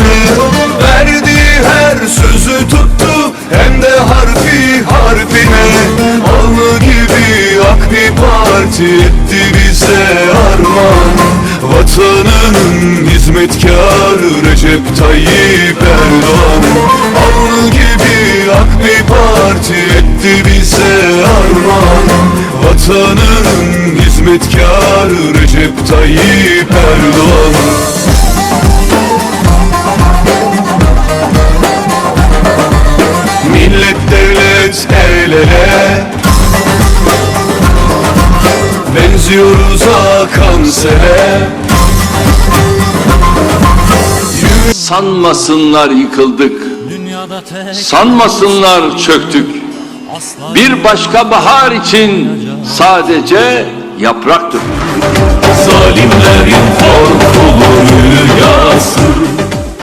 güçlü Verdiği her sözü tuttu Hem de harfi harfine. Alnı gibi ak bir parti etti bize armağan. Vatanının hizmetkarı Recep Tayyip Erdoğan. Alnı gibi ak bir parti etti bize armağan. Vatanının hizmetkarı Recep Tayyip ele Benziyoruz akan sele Sanmasınlar yıkıldık, sanmasınlar çöktük. Bir başka bahar için sadece yaprak dökülür.